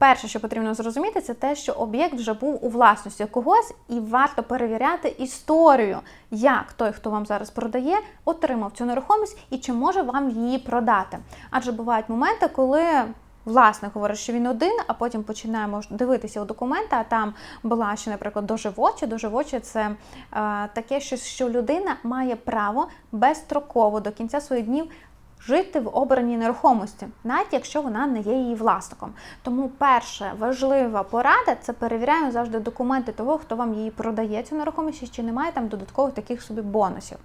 Перше, що потрібно зрозуміти, це те, що об'єкт вже був у власності когось, і варто перевіряти історію, як той, хто вам зараз продає, отримав цю нерухомість і чи може вам її продати. Адже бувають моменти, коли власник говорить, що він один, а потім починаємо дивитися у документи, а там була ще, наприклад, доживочі. Доживочі це е, таке, що, що людина має право безстроково до кінця своїх днів. Жити в обраній нерухомості, навіть якщо вона не є її власником. Тому перша важлива порада це перевіряємо завжди документи того, хто вам її продає цю нерухомість, чи немає там додаткових таких собі бонусів.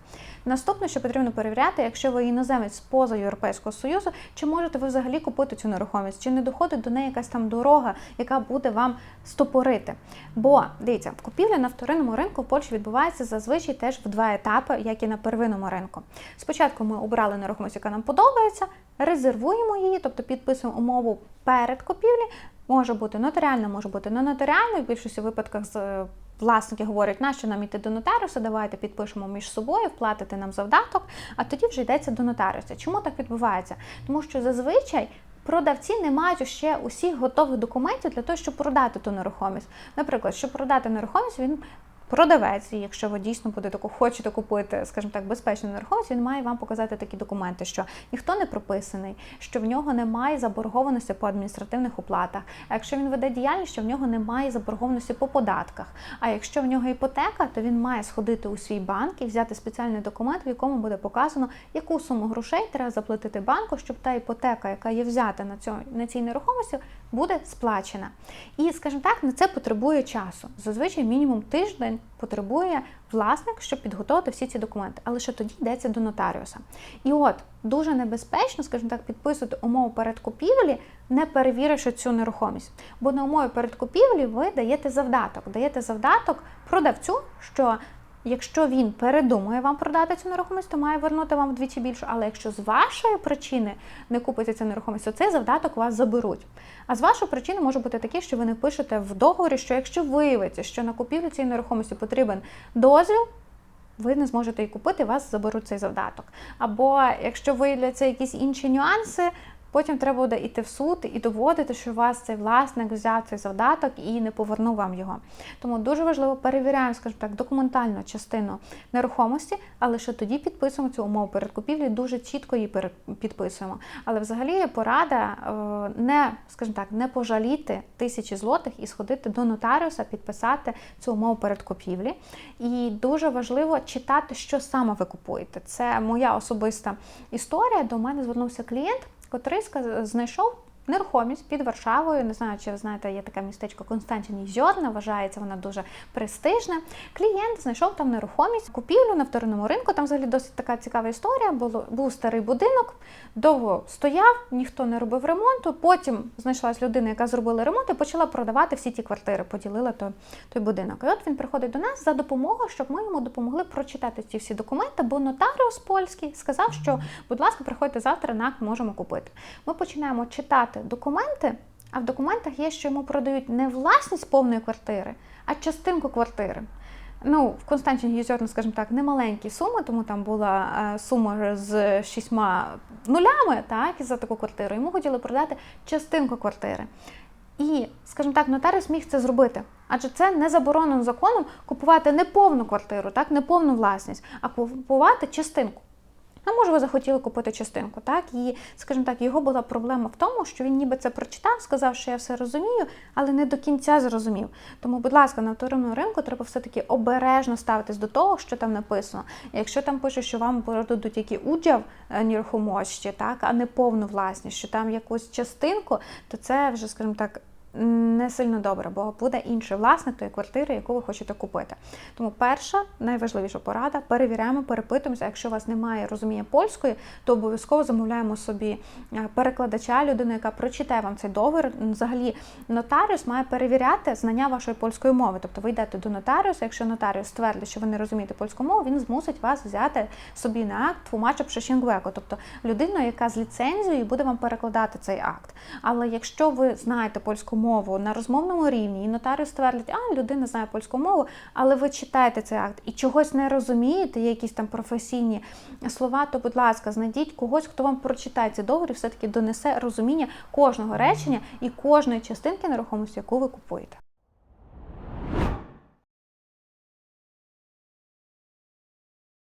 Наступне, що потрібно перевіряти, якщо ви іноземець поза Європейського Союзу, чи можете ви взагалі купити цю нерухомість, чи не доходить до неї якась там дорога, яка буде вам стопорити. Бо дивіться, купівля на вторинному ринку в Польщі відбувається зазвичай теж в два етапи, як і на первинному ринку. Спочатку ми обрали нерухомість, яка нам подобається, резервуємо її, тобто підписуємо умову перед купівлі. Може бути нотаріально, може бути не нотаріально. В більшості випадках власники говорять, нащо нам йти до нотаріуса, давайте підпишемо між собою, вплатити нам завдаток, а тоді вже йдеться до нотаріуса. Чому так відбувається? Тому що зазвичай. Продавці не мають ще усіх готових документів для того, щоб продати ту нерухомість. Наприклад, щоб продати нерухомість, він Продавець, якщо ви дійсно будете хочете купити, скажімо так, безпечну нерухомість, він має вам показати такі документи, що ніхто не прописаний, що в нього немає заборгованості по адміністративних оплатах. А якщо він веде діяльність, що в нього немає заборгованості по податках. А якщо в нього іпотека, то він має сходити у свій банк і взяти спеціальний документ, в якому буде показано, яку суму грошей треба заплатити банку, щоб та іпотека, яка є взята на цій нерухомості, буде сплачена. І, скажімо так, на це потребує часу. Зазвичай мінімум тиждень потребує власник, щоб підготувати всі ці документи. Але ще тоді йдеться до нотаріуса. І от дуже небезпечно, скажімо так, підписувати умову перед купівлі, не перевіривши цю нерухомість. Бо на умові перед купівлі ви даєте завдаток, даєте завдаток продавцю, що Якщо він передумає вам продати цю нерухомість, то має вернути вам вдвічі більше. Але якщо з вашої причини не купите цю нерухомість, то цей завдаток вас заберуть. А з вашої причини може бути таке, що ви не пишете в договорі, що якщо виявиться, що на купівлю цієї нерухомості потрібен дозвіл, ви не зможете її купити, вас заберуть цей завдаток. Або якщо виявляться якісь інші нюанси, Потім треба буде йти в суд і доводити, що у вас цей власник взяв цей завдаток і не повернув вам його. Тому дуже важливо перевіряємо, скажімо так, документальну частину нерухомості, але ще тоді підписуємо цю умову перед купівлею, дуже чітко її підписуємо. Але взагалі порада е, не, скажімо так, не пожаліти тисячі злотих і сходити до нотаріуса, підписати цю умову перед купівлі. І дуже важливо читати, що саме ви купуєте. Це моя особиста історія. До мене звернувся клієнт котрий знайшов Нерухомість під Варшавою, не знаю, чи ви знаєте, є таке містечко Константин Зьорна, вважається вона дуже престижна. Клієнт знайшов там нерухомість, купівлю на вторинному ринку. Там взагалі досить така цікава історія. Було, був старий будинок, довго стояв, ніхто не робив ремонту. Потім знайшлась людина, яка зробила ремонт і почала продавати всі ті квартири, поділила той, той будинок. І от він приходить до нас за допомогою, щоб ми йому допомогли прочитати ці всі документи, бо нотаріус польський сказав, що, будь ласка, приходьте завтра, на акт можемо купити. Ми починаємо читати подавати документи, а в документах є, що йому продають не власність повної квартири, а частинку квартири. Ну, в Константині Єзерно, скажімо так, не маленькі суми, тому там була е, сума з шістьма нулями, так, за таку квартиру. Йому хотіли продати частинку квартири. І, скажімо так, нотаріус міг це зробити, адже це не заборонено законом купувати не повну квартиру, так, не повну власність, а купувати частинку. А може, ви захотіли купити частинку, так? І, скажімо так, його була проблема в тому, що він ніби це прочитав, сказав, що я все розумію, але не до кінця зрозумів. Тому, будь ласка, на вторинному ринку треба все-таки обережно ставитись до того, що там написано. Якщо там пише, що вам продадуть удяв е, нерухомості, так, а не повну власність, що там якусь частинку, то це вже, скажімо так не сильно добре, бо буде інший власник тої квартири, яку ви хочете купити. Тому перша найважливіша порада: перевіряємо, перепитуємося. Якщо у вас немає розуміння польської, то обов'язково замовляємо собі е, перекладача, людину, яка прочитає вам цей договір. Взагалі, нотаріус має перевіряти знання вашої польської мови. Тобто ви йдете до нотаріуса, якщо нотаріус ствердить, що ви не розумієте польську мову, він змусить вас взяти собі на акт фумача пшешінгвеко, тобто людину, яка з ліцензією буде вам перекладати цей акт. Але якщо ви знаєте польську мову, мову на розмовному рівні, і нотаріус ствердить, а людина знає польську мову, але ви читаєте цей акт і чогось не розумієте, є якісь там професійні слова, то, будь ласка, знайдіть когось, хто вам прочитає цей договір і все-таки донесе розуміння кожного речення і кожної частинки нерухомості, яку ви купуєте.